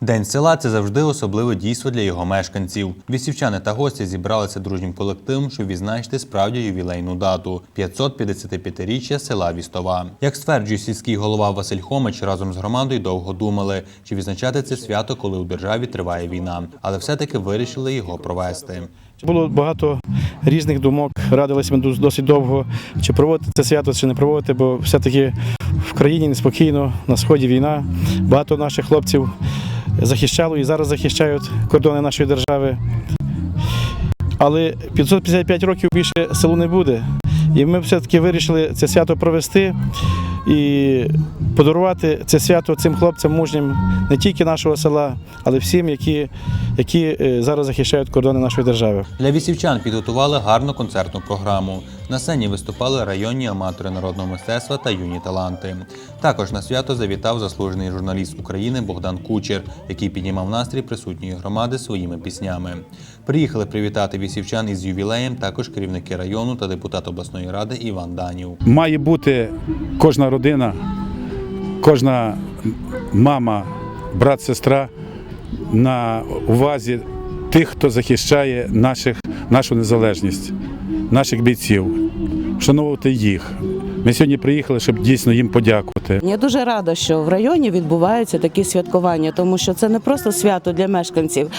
День села це завжди особливе дійство для його мешканців. Вісівчани та гості зібралися дружнім колективом, щоб відзначити справді ювілейну дату 555-річчя села Вістова. Як стверджує сільський голова Василь Хомич, разом з громадою довго думали, чи відзначати це свято, коли у державі триває війна, але все-таки вирішили його провести. Було багато різних думок. Радилися ми дос- досить довго, чи проводити це свято, чи не проводити, бо все-таки в країні неспокійно, на сході війна. Багато наших хлопців захищало і зараз захищають кордони нашої держави. Але 555 років більше селу не буде. І ми все-таки вирішили це свято провести і подарувати це свято цим хлопцям мужнім не тільки нашого села, але всім, які, які е, зараз захищають кордони нашої держави. Для вісівчан підготували гарну концертну програму. На сцені виступали районні аматори народного мистецтва та юні таланти. Також на свято завітав заслужений журналіст України Богдан Кучер, який піднімав настрій присутньої громади своїми піснями. Приїхали привітати вісівчан із ювілеєм також керівники району та депутат обласної ради Іван Данів. має бути кожна родина, кожна мама, брат, сестра на увазі тих, хто захищає наших, нашу незалежність, наших бійців, вшановувати їх. Ми сьогодні приїхали, щоб дійсно їм подякувати. Я дуже рада, що в районі відбуваються такі святкування, тому що це не просто свято для мешканців,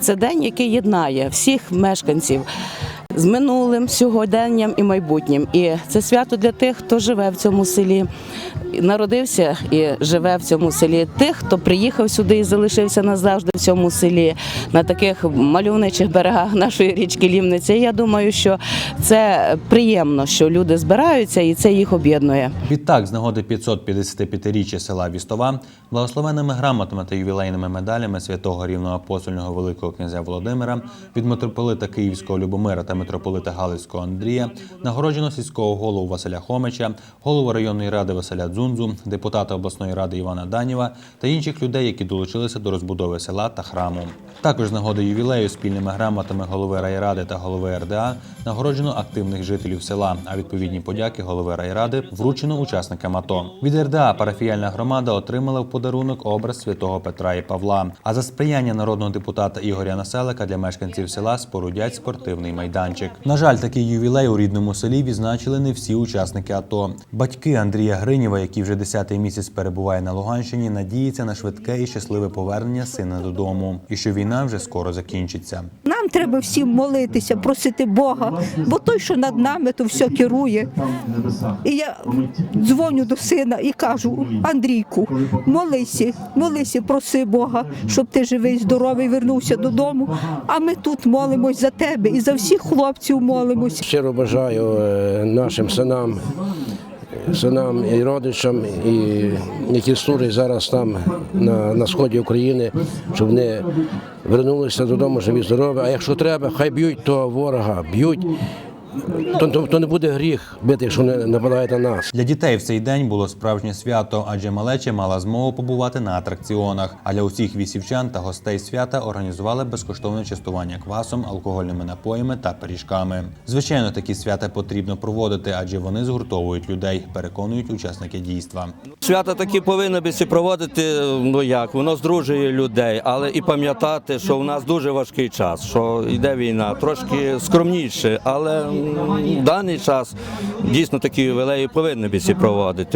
це день, який єднає всіх мешканців з минулим, сьогоденням і майбутнім. І це свято для тих, хто живе в цьому селі, народився і живе в цьому селі. Тих, хто приїхав сюди і залишився назавжди в цьому селі, на таких мальовничих берегах нашої річки Лівниця. І Я думаю, що це приємно, що люди збираються і це їх об'єднує. Відтак, з нагоди 555-річчя села Вістова, благословенними грамотами та ювілейними медалями святого рівноапостольного Великого князя Володимира від митрополита Київського Любомира та митрополита Галицького Андрія нагороджено сільського голову Василя Хомича, голову районної ради Василя Дзунзу, депутата обласної ради Івана Данєва та інших людей, які долучилися до розбудови села та храму. Також з нагоди ювілею спільними грамотами голови райради та голови РДА нагороджено активних жителів села, а відповідні подяки голови райради вручено учасникам АТО. Від РДА парафіяльна громада отримала в подарунок образ святого Петра і Павла. А за сприяння народного депутата Ігоря Населика для мешканців села спорудять спортивний майданчик. На жаль, такий ювілей у рідному селі відзначили не всі учасники АТО. Батьки Андрія Гринєва, який вже 10-й місяць перебуває на Луганщині, надіються на швидке і щасливе повернення сина додому, і що війна вже скоро закінчиться. Нам треба всім молитися, просити Бога, бо той, що над нами, то все керує. І я дзвоню до сина і кажу: Андрійку, молися, молися, проси Бога, щоб ти живий, здоровий, вернувся додому. А ми тут молимось за тебе і за всіх хлопців молимось. Щиро бажаю е, нашим синам, синам і родичам, і які служать зараз там на, на сході України, щоб вони вернулися додому живі здорові. А якщо треба, хай б'ють того ворога, б'ють. То, то, то не буде гріх бити, якщо не нападають на нас. Для дітей в цей день було справжнє свято, адже малеча мала змогу побувати на атракціонах. А для усіх вісівчан та гостей свята організували безкоштовне частування квасом, алкогольними напоями та пиріжками. Звичайно, такі свята потрібно проводити, адже вони згуртовують людей, переконують учасники дійства. Свята такі повинні би проводити. Ну як воно здружує людей, але і пам'ятати, що в нас дуже важкий час, що йде війна, трошки скромніше, але даний час дійсно такі велеї повинні всі проводити.